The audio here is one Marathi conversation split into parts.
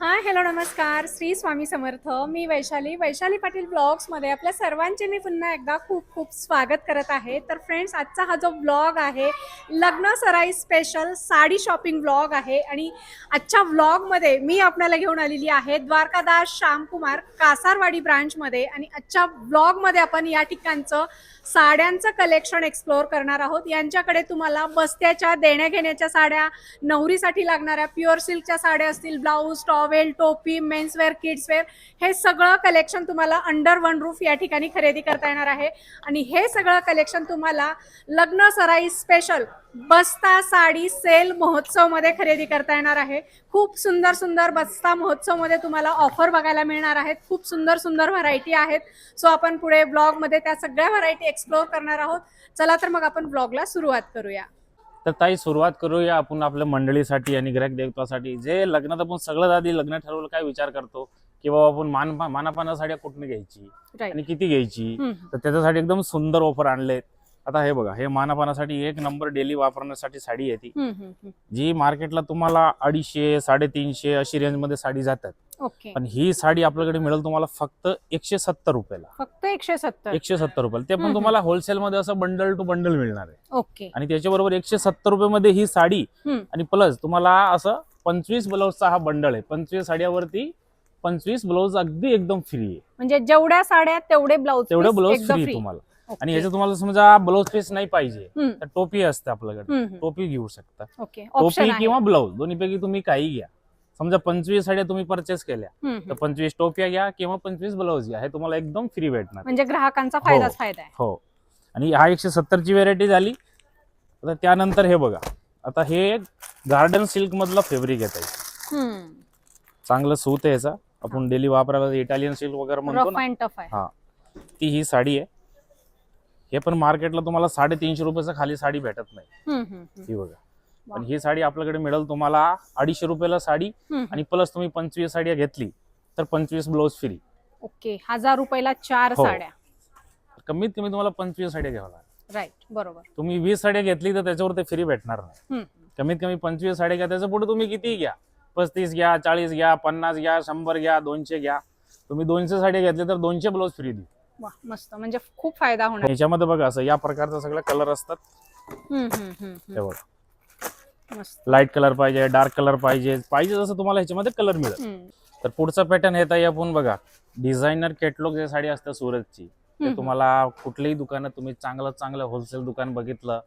हा हॅलो नमस्कार. श्री स्वामी समर्थ. मी वैशाली वैशाली पाटील ब्लॉग्समध्ये आपल्या सर्वांचे मी पुन्हा एकदा खूप खूप स्वागत करत आहे. तर फ्रेंड्स आजचा हा जो ब्लॉग आहे लग्न सराई स्पेशल साडी शॉपिंग ब्लॉग आहे आणि आजच्या ब्लॉगमध्ये मी आपल्याला घेऊन आलेली आहे द्वारकादास श्यामकुमार कासारवाडी ब्रांचमध्ये आणि आजच्या ब्लॉगमध्ये आपण या ठिकाणचं साड्यांचं कलेक्शन एक्सप्लोअर करणार आहोत. यांच्याकडे तुम्हाला बस्त्याच्या देण्याघेण्याच्या साड्या नवरीसाठी लागणाऱ्या प्युअर सिल्कच्या साड्या असतील ब्लाऊज टॉप नॉवेल टोपी मेन्सवेअर किड्सवेअर हे सगळं कलेक्शन तुम्हाला अंडर वन रूफ या ठिकाणी खरेदी करता येणार आहे. आणि हे सगळं कलेक्शन तुम्हाला लग्न सराई स्पेशल बस्ता साडी सेल महोत्सवमध्ये खरेदी करता येणार आहे. खूप सुंदर सुंदर बस्ता महोत्सवमध्ये तुम्हाला ऑफर बघायला मिळणार आहेत. खूप सुंदर सुंदर व्हरायटी आहेत. सो आपण पुढे ब्लॉगमध्ये त्या सगळ्या व्हरायटी एक्सप्लोअर करणार आहोत. चला तर मग आपण ब्लॉगला सुरुवात करूया. तर ताई सुरुवात करूया आपण आपल्या मंडळीसाठी आणि ग्राहक देवतासाठी. जे लग्नात आपण सगळ्यात आधी लग्न ठरवलं काय विचार करतो? की बाबा आपण मान मानापाना साड्या कुठून घ्यायची? आणि किती घ्यायची? तर त्याच्यासाठी एकदम सुंदर ऑफर आणलेत. आता हे बघा हे मानापानासाठी एक नंबर डेली वापरण्यासाठी साडी आहे ती जी मार्केटला तुम्हाला अडीचशे साडेतीनशे अशी रेंजमध्ये साडी जातात. ओके. पण ही साडी आपल्याकडे मिळेल तुम्हाला फक्त एकशे सत्तर रुपयाला. फक्त एकशे सत्तर. एकशे सत्तर रुपयाला. ते. पण तुम्हाला होलसेल मध्ये असं बंडल टू बंडल मिळणार आहे. ओके. आणि त्याच्याबरोबर एकशे सत्तर रुपयामध्ये ही साडी. आणि प्लस तुम्हाला असं पंचवीस ब्लाऊजचा हा बंडल आहे. पंचवीस साड्यावरती पंचवीस ब्लाऊज अगदी एकदम फ्री आहे. म्हणजे जेवढ्या साड्या तेवढे ब्लाऊज तेवढं ब्लाऊज फ्री तुम्हाला. आणि याच्यात तुम्हाला समजा ब्लाऊज पीस नाही पाहिजे. तर टोपी असते आपल्याकडे. टोपी घेऊ शकता. टोपी किंवा ब्लाऊज दोन्हीपैकी तुम्ही काही घ्या. समजा पंचवीस साड्या तुम्ही परचेस केल्या तर. पंचवीस टोप्या घ्या किंवा पंचवीस ब्लाऊज घ्या हे तुम्हाला एकदम फ्री भेटणार म्हणजे ग्राहकांचा फायदाच हो. फायदा आहे हो आणि हा एकशे सत्तरची व्हेरायटी झाली आता त्यानंतर हे बघा आता हे गार्डन सिल्क मधलं फॅब्रिक येत आहे. चांगलं सूत आहे याचा आपण डेली वापरायला इटालियन सिल्क वगैरे म्हणतो हा ती ही साडी आहे हे पण मार्केटला तुम्हाला साडेतीनशे रुपयाचा खाली साडी भेटत नाही. ही बघा. पण ही साडी आपल्याकडे मिळेल तुम्हाला अडीचशे रुपयाला साडी आणि प्लस तुम्ही पंचवीस साड्या घेतली तर पंचवीस ब्लाऊज फ्री ओके हजार रुपयाला चार हो. साड्या. कमीत कमी तुम्हाला पंचवीस साड्या घ्याव्या लागतात राईट बरोबर. तुम्ही वीस साड्या घेतली तर त्याच्यावर ते फ्री भेटणार नाही. हम्म. कमीत कमी पंचवीस साड्या घ्या त्याच्या पुढे तुम्ही किती घ्या? पस्तीस घ्या चाळीस घ्या पन्नास घ्या शंभर घ्या दोनशे घ्या. तुम्ही दोनशे साड्या घेतल्या तर दोनशे ब्लाऊज फ्री देऊ. वा मस्त. म्हणजे खूप फायदा होणार. याच्यामध्ये बघा असं या प्रकारचा सगळा कलर असतात. हम्म, हम्म, हम्म, हे. बघा. लाइट कलर पाहिजे डार्क कलर पाहिजे पाहिजे जसं तुम्हाला ह्याच्यामध्ये कलर मिळेल. तर पुढचा पॅटर्न येत आहे आपण बघा डिझायनर कॅटलॉग जे साडी असते सुरतची ते. तुम्हाला कुठल्याही दुकानात तुम्ही चांगलं चांगलं होलसेल दुकान बघितलं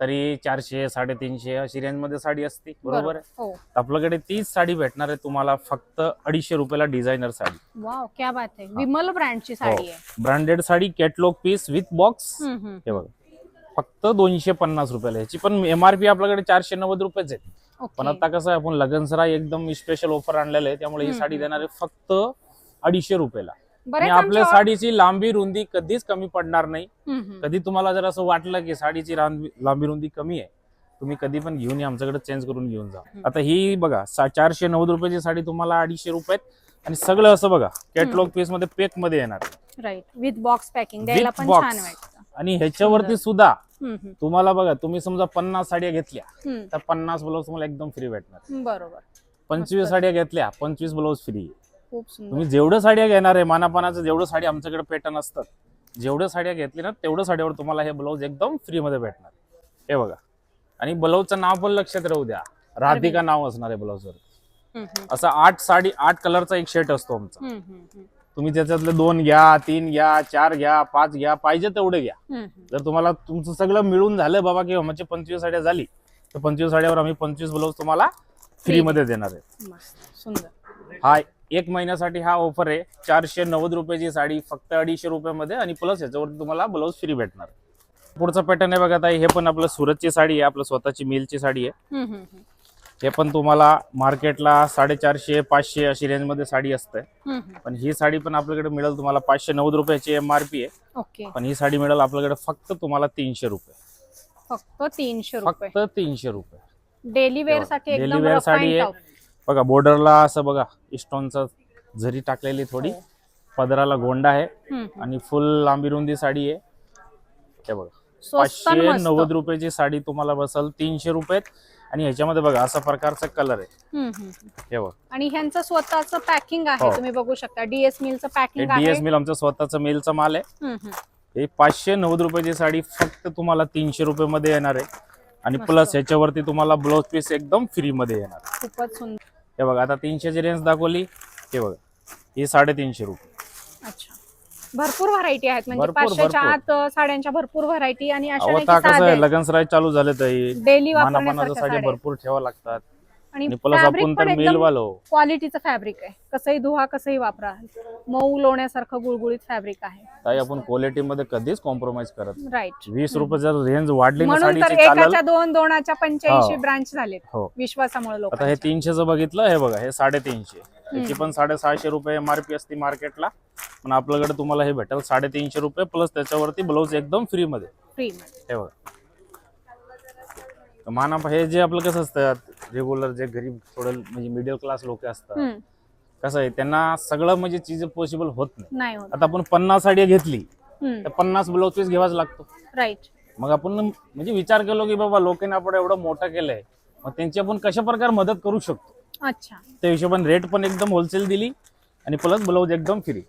तरी चारशे साडेतीनशे अशी रेंजमध्ये साडी असते बरोबर आहे? हो. आपल्याकडे तीच साडी भेटणार आहे तुम्हाला फक्त अडीचशे रुपयाला डिझायनर साडी. क्या बात आहे. विमल ब्रँडची साडी आहे. Branded sari catalogue piece with box. हे बघा. फक्त दोनशे पन्नास रुपयाला ह्याची पण एमआरपी आपल्याकडे चारशे नव्वद रुपयेच आहे. पण आता कसं आहे आपण लगनसरा एकदम स्पेशल ऑफर आणलेलं आहे. त्यामुळे ही साडी. देणार आहे फक्त अडीचशे रुपयाला. आणि आपल्या साडीची लांबी रुंदी कधीच कमी पडणार नाही. कधी तुम्हाला जर असं वाटलं की साडीची लांबी रुंदी कमी आहे तुम्ही कधी पण घेऊन या आमच्याकडे चेंज करून घेऊन जा. आता ही बघा चारशे नव्वद रुपयाची साडी तुम्हाला अडीचशे रुपयात आणि सगळं असं बघा कॅटलॉग पीसमध्ये पेकमध्ये येणार. राईट विथ बॉक्स पॅकिंग द्यायला पण. छान वाटतं. आणि ह्याच्यावरती. सुद्धा तुम्हाला बघा तुम्ही समजा पन्नास साड्या घेतल्या. तर पन्नास ब्लाऊज तुम्हाला एकदम फ्री भेटणार. बरोबर. पंचवीस. साड्या घेतल्या पंचवीस ब्लाऊज फ्री तुम्ही जेवढं साड्या घेणार आहे मानापानाचं जेवढं साडी आमच्याकडे पॅटर्न असतात जेवढं साड्या घेतली ना तेवढं साड्यावर तुम्हाला हे ब्लाऊज एकदम फ्री मध्ये भेटणार. हे बघा. आणि ब्लाऊजचं नाव पण लक्षात राहू द्या. राधिका नाव असणार आहे ब्लाऊजवर हम्म, हम्म, असं आठ साडी आठ कलरचा एक शर्ट असतो आमचा. तुम्ही त्याच्यातले दोन घ्या तीन घ्या चार घ्या पाच घ्या पाहिजे तेवढे घ्या. जर तुम्हाला तुमचं सगळं मिळून झालं बाबा की म्हणजे पंचवीस साड्या झाली तर पंचवीस साड्यावर आम्ही पंचवीस ब्लाऊज तुम्हाला फ्री मध्ये देणार आहे. मस्त सुंदर. हा एक महिन्यासाठी हा ऑफर आहे. चारशे नव्वद रुपयाची साडी फक्त अडीचशे रुपयामध्ये आणि प्लस याच्यावरती तुम्हाला ब्लाऊज फ्री भेटणार. पुढचा पॅटर्न आहे बघा ताई हे पण आपलं सुरतची साडी आहे आपलं स्वतःची मिलची साडी आहे. हे पण तुम्हाला मार्केटला साडेचारशे पाचशे अशी रेंजमध्ये साडी असते. पण ही साडी पण आपल्याकडे मिळेल तुम्हाला पाचशे नव्वद रुपयाची एम आर पी आहे पण ही साडी मिळेल आपल्याकडे फक्त तुम्हाला तीनशे रुपये फक्त तीनशे रुपये फक्त तीनशे रुपये डेली वेअरसाठी wear rough साडी आहे. बघा बॉर्डरला असं बघा इस्टॉनचा झरी टाकलेली थोडी हो. पदराला गोंडा आहे. आणि फुल लांबी रुंदी साडी आहे हे बघा पाचशे. नव्वद रुपयाची साडी तुम्हाला बसल तीनशे रुपयात आणि ह्याच्यामध्ये बघा असा प्रकारचा कलर आहे. हे बघ. आणि ह्यांचं स्वतःचं पॅकिंग आहे हो. तुम्ही बघू शकता. डीएस मिलचं हे पॅकिंग आहे. डीएस मिल आमचं स्वतःचं मेलचा माल आहे. हम्म, हम्म. हे पाचशे नव्वद रुपयाची साडी फक्त तुम्हाला तीनशे रुपये मध्ये येणार आहे. आणि मस्त. प्लस ह्याच्यावरती तुम्हाला ब्लाउज पीस एकदम फ्री मध्ये येणार. खूपच सुंदर. हे बघा आता तीनशेची रेंज दाखवली. हे बघा ही साडेतीनशे रुपये. अच्छा. भरपूर व्हरायटी आहेत. म्हणजे भरपूर, पाचशेच्या. आत साड्यांच्या भरपूर व्हरायटी आणि अशा आता कसं आहे साध्या लगनसराय चालू झाले तर डेली वापरण्यासारख्या साडी साड्या भरपूर ठेवा लागतात. आणि फॅब्रिक आपण पण एकदम क्वालिटीचं फॅब्रिक आहे. कसंही धुवा कसंही वापरा. मऊ लोण्यासारखं गुळगुळीत फॅब्रिक आहे. ताई आपण क्वालिटी मध्ये कधीच कॉम्प्रोमाइज करत. राईट वीस रुपये जर रेंज वाढली म्हणून तर एकाच्या दोन दोनाच्या पंच्याऐंशी हो. ब्रांच झालेत. हो. विश्वासामुळे लोक आता हे तीनशेचं बघितलं हे बघा हे साडेतीनशे. याची पण साडेसहाशे रुपये एमआरपी असते मार्केटला पण आपल्याकडे तुम्हाला हे भेटेल साडेतीनशे रुपये प्लस त्याच्यावरती ब्लाऊज एकदम फ्री मध्ये. फ्री हे बघा. माना हे जे आपलं कसं असतं रेग्युलर जे गरीब थोडं म्हणजे मिडल क्लास लोक असतात कसं आहे त्यांना सगळं म्हणजे चीज पॉसिबल होत नाही. नाही होत. आता आपण पन्नास साडी घेतली तर पन्नास ब्लाऊज पीस घ्यावाच लागतो. राईट मग आपण म्हणजे विचार केलो की बाबा लोकांनी आपण एवढं मोठं केलंय मग त्यांची आपण कशा प्रकारे मदत करू शकतो? अच्छा. त्या हिशोबाने रेट पण एकदम होलसेल दिली आणि प्लस ब्लाऊज एकदम फ्री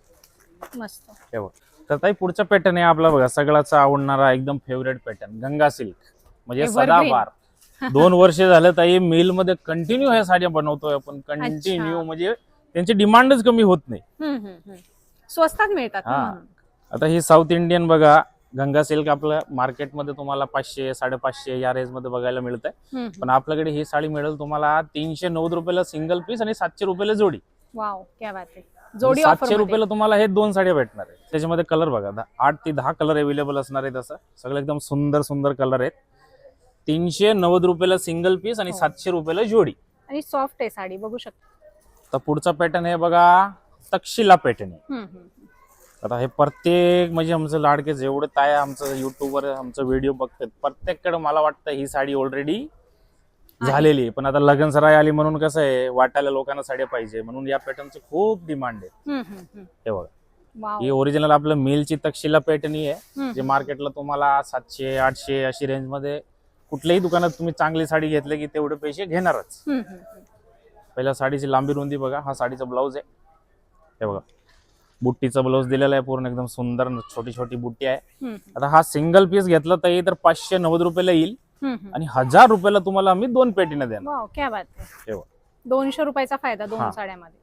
मस्त. हे बघ. तर ताई पुढचा पॅटर्न आहे आपला बघा सगळ्याचा आवडणारा एकदम फेवरेट पॅटर्न गंगा सिल्क म्हणजे Evergreen. सदाबार. दोन वर्ष झालं ताई मिलमध्ये कंटिन्यू ह्या साड्या बनवतोय आपण. कंटिन्यू म्हणजे त्यांची डिमांडच कमी होत नाही. स्वस्तात मिळतात हा. आता ही साऊथ इंडियन बघा गंगा सिल्क आपल्या मार्केटमध्ये तुम्हाला पाचशे साडेपाचशे या रेंजमध्ये बघायला मिळत आहे. पण आपल्याकडे ही साडी मिळेल तुम्हाला तीनशे नव्वद रुपयाला सिंगल पीस आणि सातशे रुपयाला जोडी. वाव क्या बात आहे. जोडी सातशे रुपयाला तुम्हाला हे दोन साड्या भेटणार आहेत. त्याच्यामध्ये कलर बघा आठ ते दहा कलर अवेलेबल असणार आहेत असं. सगळे एकदम सुंदर सुंदर कलर आहेत. तीनशे नव्वद रुपयाला सिंगल पीस आणि हो. सातशे रुपयाला जोडी. आणि सॉफ्ट आहे साडी बघू शकता. तर पुढचा पॅटर्न आहे बघा तक्षशिला पॅटर्न आहे. हम्म, हम्म, हम्म. आता हे प्रत्येक म्हणजे आमचं लाडके जेवढे ताय आमचं युट्यूबवर आमचं व्हिडिओ बघतात. प्रत्येककडे मला वाटतं ही साडी ऑलरेडी झालेली आहे. पण आता लग्न सराई आली म्हणून कसं आहे वाटायला लोकांना साड्या पाहिजे. म्हणून या पॅटर्नचे खूप डिमांड आहे. हम्म, हम्म, हम्म. हे बघा. वाव ही ओरिजिनल आपलं मिलची तक्षशिला पॅटर्न आहे. हम्म, जे मार्केटला तुम्हाला सातशे आठशे अशी रेंजमध्ये कुठल्याही दुकानात तुम्ही चांगली साडी घेतली की तेवढे पैसे घेणारच. पहिल्या साडीची लांबी रुंदी बघा हा साडीचा ब्लाऊज आहे हे बघा बुट्टीचा ब्लाऊज दिलेला आहे पूर्ण एकदम सुंदर छोटी छोटी बुट्टी आहे. आता हा सिंगल पीस घेतला तरी तर पाचशे नव्वद रुपयाला येईल. आणि हजार रुपयाला तुम्हाला आम्ही दोन पेटीने देणार हे. दोनशे रुपयाचा फायदा दोन. साड्यामध्ये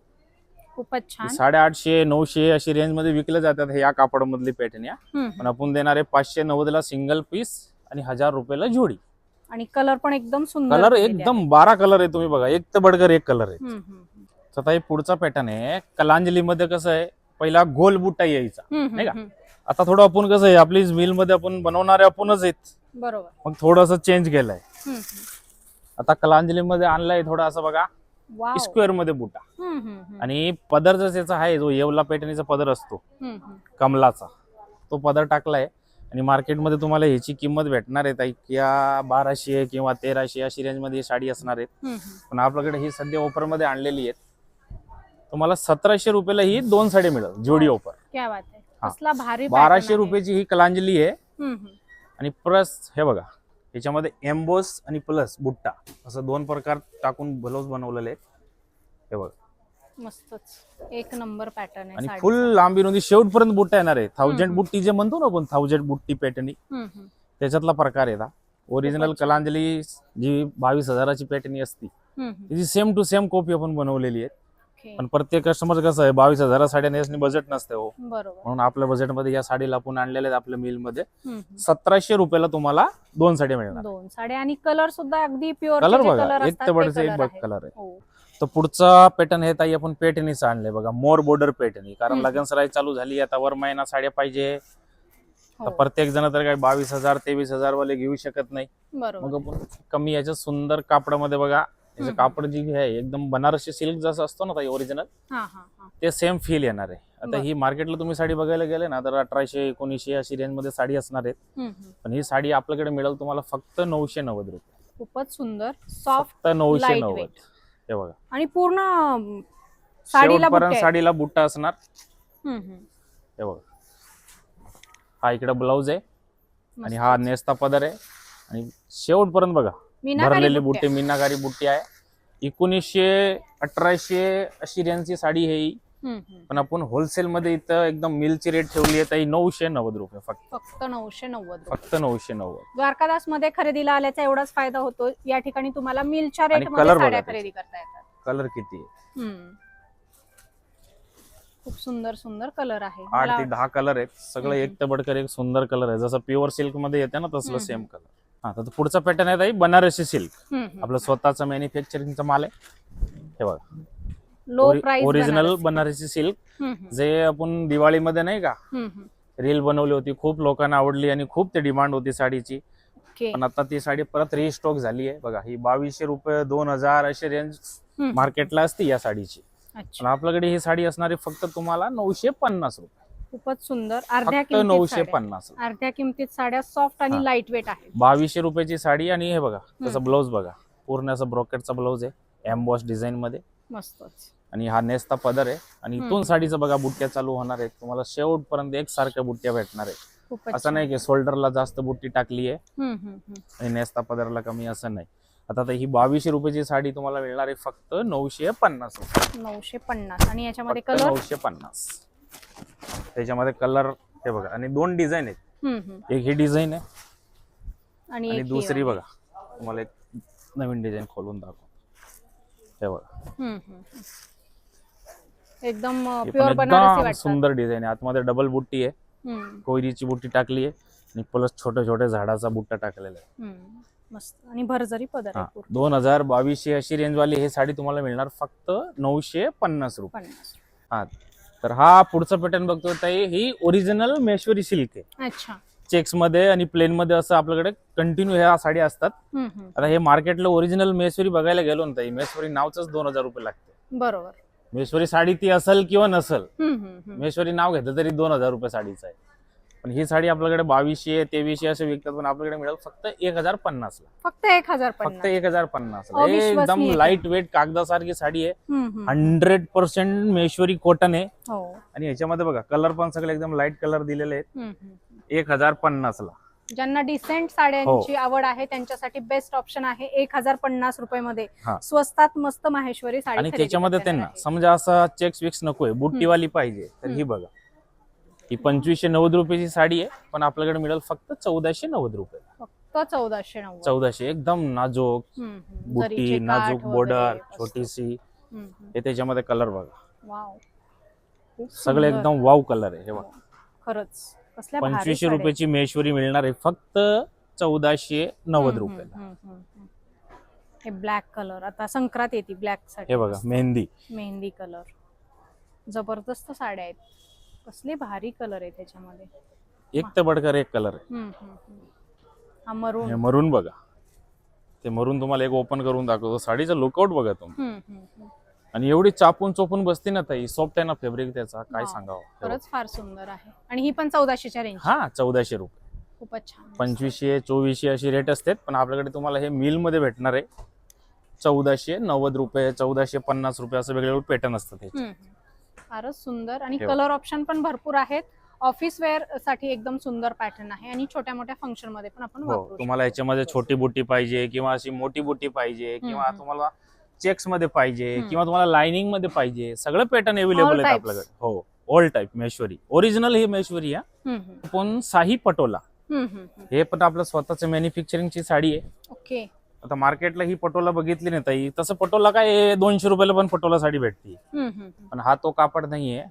खूपच छान साडेआठशे नऊशे अशी रेंजमध्ये विकले जातात हे या कापडामधली पॅटर्न या हम्म, पण. आपण देणार आहे पाचशे नव्वदला सिंगल पीस आणि हजार रुपयाला जोडी आणि कलर पण एकदम सुंदर कलर दिलेले एकदम बारा कलर आहे तुम्ही बघा एक तर बडकर एक कलर आहे. हम्म, हम्म. तर आता हे पुढचा पॅटर्न आहे कलांजली मध्ये कसं आहे पहिला गोल बुट्टा यायचा हम्म, नाही का? हम्म, आता थोडं आपण कसं आहे आपली मिलमध्ये आपण बनवणारे आपणच आहेत. बरोबर मग थोडस चेंज केलंय हम्म, हम्म. आता कलांजली मध्ये आणलाय थोडं असं बघा वाव स्क्वेअरमध्ये बुटा हम्म, हम्म, हम्म. आणि पदर जर त्याचा आहे जो येवला पॅटर्नीचा पदर असतो हम्म, हम्म. कमलाचा तो पदर टाकलाय आणि मार्केटमध्ये तुम्हाला ह्याची किंमत भेटणार आहे ताई या बाराशे किंवा तेराशे अशी रेंजमध्ये ही साडी असणार आहेत. पण आपल्याकडे ही सध्या ऑफरमध्ये आणलेली आहेत तुम्हाला सतराशे रुपयाला ही दोन साडी मिळेल जोडी ऑफर क्या बात आहे हा. कसला भारी pattern बाराशे. रुपयाची ही कलांजली आहे. आणि प्लस हे बघा याच्यामध्ये एम्बोस आणि प्लस बुट्टा असं दोन प्रकार टाकून ब्लाऊज बनवलेले आहेत हे बघा मस्तच एक नंबर पॅटर्न आहे आणि. फुल लांबी रुंदी शेवटपर्यंत बुट्टा येणार आहे थाउजंड हम्म. बुट्टी जे म्हणतो ना आपण थाउजंड बुट्टी पॅटर्नी हम्म, हम्म. त्याच्यातला प्रकार आहे ओरिजिनल खूपच छान. कलांजली जी बावीस हजाराची पॅटर्नी असती हम्म, हम्म. त्याची सेम टू सेम कॉपी आपण बनवलेली आहे. पण प्रत्येक कस्टमर कसं आहे बावीस हजार साड्या नेसणी बजेट नसते हो बरोबर म्हणून आपल्या बजेटमध्ये या साडीला आपण आणलेल्या आहेत आपल्या मिलमध्ये हम्म, हम्म. सतराशे रुपयाला तुम्हाला दोन साड्या मिळणार दोन साड्या आणि कलर सुद्धा अगदी प्युअर कलर बघा एक तर बडचं एक बघ कलर आहे हो. तर पुढचा पॅटर्न हे ताई आपण पेटणीचा आणले बघा मोर बॉर्डर पेटणी कारण. लगन सराई चालू झाली आता वर महिना साड्या पाहिजे हो. तर प्रत्येक जण तर काही बावीस हजार तेवीस हजार वाले घेऊ शकत नाही मग आपण कमी याच्या सुंदर कापडामध्ये बघा याचं. कापड जी आहे एकदम बनारसी सिल्क जसं असतो ना ताई ओरिजिनल ते सेम फील येणार आहे आता. ही मार्केटला तुम्ही साडी बघायला गेले ना तर अठराशे एकोणीसशे अशी रेंजमध्ये साडी असणार आहेत. पण ही साडी आपल्याकडे मिळेल तुम्हाला फक्त नऊशे नव्वद रुपये खूपच सुंदर सॉफ्ट नऊशे नव्वद. हे बघा आणि पूर्ण साडीला शेवटपर्यंत बुट्टे आहेत. साडीला बुट्टा असणार हम्म, हम्म. हे बघा हा इकडे ब्लाऊज आहे आणि. हा नेस्ता पदर आहे आणि शेवटपर्यंत बघा मीनाकारी भरलेली बुट्टे. बुट्टी मीनाकारी बुट्टी आहे एकोणीसशे अठराशे अशी रेंजची साडी ही हम्म. पण आपण होलसेल मध्ये इथं एकदम मिलची रेट ठेवली आहे ताई नऊशे नव्वद रुपये फक्त. फक्त नऊशे नव्वद. फक्त नऊशे नव्वद. द्वारकादासमध्ये खरेदीला आल्याचा एवढाच फायदा होतो. या ठिकाणी तुम्हाला मिलच्या रेटमध्ये साड्या त्याचे. खरेदी करता येतात. कलर किती. खूप सुंदर सुंदर कलर आहे. आठ ते दहा कलर आहेत. सगळं. एक तर बडकर एक सुंदर कलर आहे. जसं प्युअर सिल्कमध्ये येते ना तसलं. सेम कलर हा तर पुढचा पॅटर्न आहे ताई बनारसी सिल्क. आपलं स्वतःचं मॅन्युफॅक्चरिंगचा माल आहे. हे बघा. Low price original Banarasi. Silk जे आपण दिवाळीमध्ये नाही का? रील बनवली होती खूप लोकांना आवडली आणि खूप ते डिमांड होती साडीची. पण आता ती साडी परत रिस्टॉक झाली आहे. बघा ही बावीसशे रुपये दोन हजार अशी रेंज. मार्केटला असते या साडीची. पण आपल्याकडे ही साडी असणारी फक्त तुम्हाला नऊशे पन्नास रुपये. खूपच सुंदर. अर्ध्या नऊशे. पन्नास अर्ध्या किमतीत साड्या सॉफ्ट आणि हा. लाइट वेट आहेत. बावीसशे रुपयाची साडी आणि हे बघा त्याचा. ब्लाऊज बघा. पूर्ण असं ब्रॉकेटचा ब्लाऊज आहे. एम्बॉस डिझाईन मध्ये. मस्तच. आणि हा नेसता पदर आहे. आणि. इथून साडीचं बघा बुट्ट्या चालू होणार आहेत. तुम्हाला शेवटपर्यंत एकसारख्या बुट्ट्या भेटणार आहे खूपच असं नाही की शोल्डरला जास्त बुट्टी टाकली आहे. आणि नेसता पदरला कमी असं नाही. आता ही बावीसशे रुपयाची साडी तुम्हाला मिळणार आहे फक्त नऊशे पन्नास रुपये. नऊशे पन्नास. आणि याच्यामध्ये कलर नऊशे पन्नास. त्याच्यामध्ये कलर हे बघा. आणि दोन डिझाईन आहेत. एक ही डिझाईन आहे. आणि एक दुसरी. बघा. तुम्हाला एक नवीन डिझाईन खोलून दाखव हे बघा. एकदम हे पण प्युअर बनारसी एकदम वाटतं. सुंदर डिझाईन आहे. आतमध्ये डबल बुट्टी आहे. हम्म, कोयरीची बुट्टी टाकली आहे आणि प्लस छोट्या छोट्या झाडाचा बुट्टा टाकलेला आहे. हम्म. मस्त. आणि भरजरी पदर आहे पूर्ण. दोन हजार बावीसशे अशी रेंज वाली ही साडी तुम्हाला मिळणार फक्त नऊशे पन्नास रुपये. पन्नास हा तर हा पुढचा पॅटर्न बघतो ताई ही ओरिजिनल मेश्वरी सिल्क आहे. अच्छा. चेक्समध्ये आणि प्लेन मध्ये असं आपल्याकडे कंटिन्यू ह्या साडी असतात. आता हे मार्केटला ओरिजिनल मेश्वरी बघायला गेलो ना ताई मेश्वरी नावच दोन हजार रुपये लागते. बरोबर. मेश्वरी साडी ती असेल किंवा नसल. मेश्वरी नाव घेतलं तरी दोन हजार रुपये साडीचं आहे. पण ही साडी आपल्याकडे बावीसशे तेवीसशे असे विकतात पण आपल्याकडे मिळेल फक्त एक हजार पन्नास ला. फक्त एक हजार फक्त एक हजार पन्नास ला. एकदम. लाइट वेट कागदासारखी साडी आहे. हंड्रेड पर्सेंट मेश्वरी कॉटन आहे. हो. आणि याच्यामध्ये बघा कलर पण सगळे एकदम लाइट कलर दिलेले आहेत. एक हजार पन्नास ला ज्यांना डिसेंट साड्यांची आवड आहे त्यांच्यासाठी बेस्ट ऑप्शन आहे एक हजार पन्नास रुपये मध्ये हा. स्वस्तात मस्त माहेश्वरी साडी आणि खरेदी त्याच्यामध्ये करता येणार त्यांना आहे. समजा असं चेक्स विक्स नकोय बुट्टीवाली पाहिजे तर ही बघा. ही पंचवीसशे नव्वद रुपयाची साडी आहे पण आपल्याकडे मिळेल फक्त चौदाशे नव्वद रुपये. फक्त चौदाशे नव्वद. चौदाशे एकदम नाजूक हम्म, हम्म. बुट्टी जरीचे काठ नाजूक वगैरे बॉर्डर असं. छोटीशी. हम्म, हम्म. हे त्याच्यामध्ये कलर बघा. वाव खूप सगळे सुंदर. एकदम वाव कलर आहे हे बघा. खरंच. कसल्या भारी पंचवीसशे. रुपयाची मेश्वरी मिळणार आहे. फक्त चौदाशे नव्वद रुपयाला. हम्म. हे ब्लॅक कलर आता संक्रांत येते ब्लॅकसाठी. हे बघा मेहंदी. मेहंदी कलर जबरदस्त साड्या आहेत. कसले भारी कलर आहे त्याच्यामध्ये. एक तर बडकर एक कलर आहे. हा मरून. मरून बघा. ते मरून तुम्हाला एक ओपन करून दाखवतो. साडीचं लुकआउट बघा तुम्ही. आणि एवढी चापून चोपून बसते ना ताई सॉफ्ट आहे ना फॅब्रिक त्याचा काय वाव. सांगावं हे बघा. खरंच फार सुंदर आहे आणि ही पण चौदाशेच्या रेंज हा चौदाशे रुपये खूपच छान पंचवीसशे चोवीसशे अशी रेट असतात पण आपल्याकडे तुम्हाला हे मिलमध्ये भेटणार आहे चौदाशे नव्वद रुपये चौदाशे पन्नास रुपये असं वेगवेगळे पॅटर्न असतात. हम्म. फारच सुंदर आणि हे कलर ऑप्शन पण भरपूर आहेत ऑफिस वेअरसाठी एकदम सुंदर पॅटर्न आहे आणि छोट्या मोठ्या फंक्शनमध्ये पण आपण हो वापरू तुम्हाला शकतो. याच्यामध्ये छोटी बुट्टी पाहिजे किंवा अशी मोठी बुट्टी पाहिजे किंवा हम्म. तुम्हाला चेक्समध्ये पाहिजे. किंवा तुम्हाला लाइनिंगमध्ये पाहिजे सगळं पॅटर्न अवेलेबल आहेत. आपल्याकडे हो ऑल टाईप मेश्वरी ओरिजिनल ही मेश्वरी. पण साही पटोला. हे पण आपलं स्वतःच मॅन्युफॅक्चरिंगची साडी आहे ओके आता मार्केटला ही पटोला बघितली नाही ताई तसं पटोला काय दोनशे रुपयाला पण पटोला साडी भेटते. पण हा तो कापड नाहीये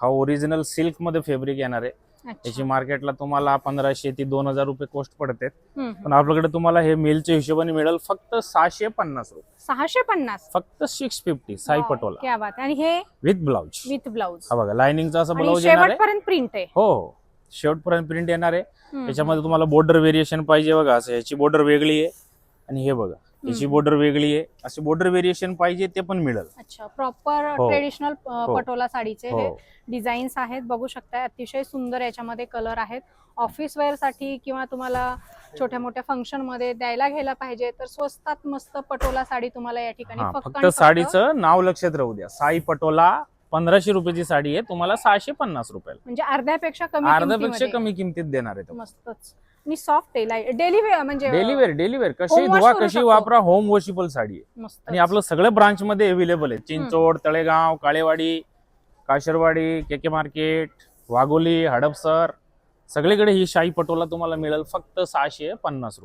हा ओरिजिनल सिल्कमध्ये फॅब्रिक येणार आहे. याची मार्केटला तुम्हाला पंधराशे ते दोन हजार रुपये कॉस्ट पडते. पण आपल्याकडे तुम्हाला हे मेलच्या हिशोबाने मिळेल फक्त सहाशे पन्नास रुपये. सहाशे पन्नास? फक्त सिक्स फिफ्टी साई पटोला. क्या बात. आहे. आणि हे? विथ ब्लाउज विथ ब्लाउज हा बघा लाइनिंगचा असं आणि ब्लाउज येणार आहे. प्रिंट आहे. हो हो. शेवटपर्यंत प्रिंट येणार आहे. त्याच्यामध्ये तुम्हाला बॉर्डर व्हेरिएशन पाहिजे बघा असं याची बॉर्डर वेगळी आहे. आणि हे बघा. याची हम्म. बॉर्डर वेगळी आहे अशी बॉर्डर व्हेरिएशन पाहिजे ते पण मिळेल अच्छा प्रॉपर हो. ट्रेडिशनल हो. पटोला साडीचे हे हो डिझाईन्स आहेत बघू शकता अतिशय सुंदर याच्यामध्ये कलर आहेत ऑफिस वेअरसाठी किंवा तुम्हाला छोट्या मोठ्या फंक्शनमध्ये द्यायला घ्यायला पाहिजे तर स्वस्तात मस्त पटोला साडी तुम्हाला या ठिकाणी हा फक्त साडीचं नाव लक्षात राहू द्या साई पटोला पंधराशे रुपयाची साडी आहे तुम्हाला सहाशे पन्नास रुपयाला म्हणजे अर्ध्यापेक्षा कमी अर्ध्यापेक्षा. कमी किमतीत देणार आहे तो. मस्तच आणि सॉफ्ट आहे. डेली म्हणजे डेली वेअर डेली वेअर कशी धुवा कशी. वापरा होम वॉशेबल साडी आहे. आणि आपलं सगळं ब्रांच मध्ये अवेलेबल आहे. Chinchwad Talegaon Kalewadi Kasarwadi K K market Wagholi Hadapsar. सगळीकडे ही शाही पटोला तुम्हाला मिळेल. फक्त सहाशे पन्नास रुपये.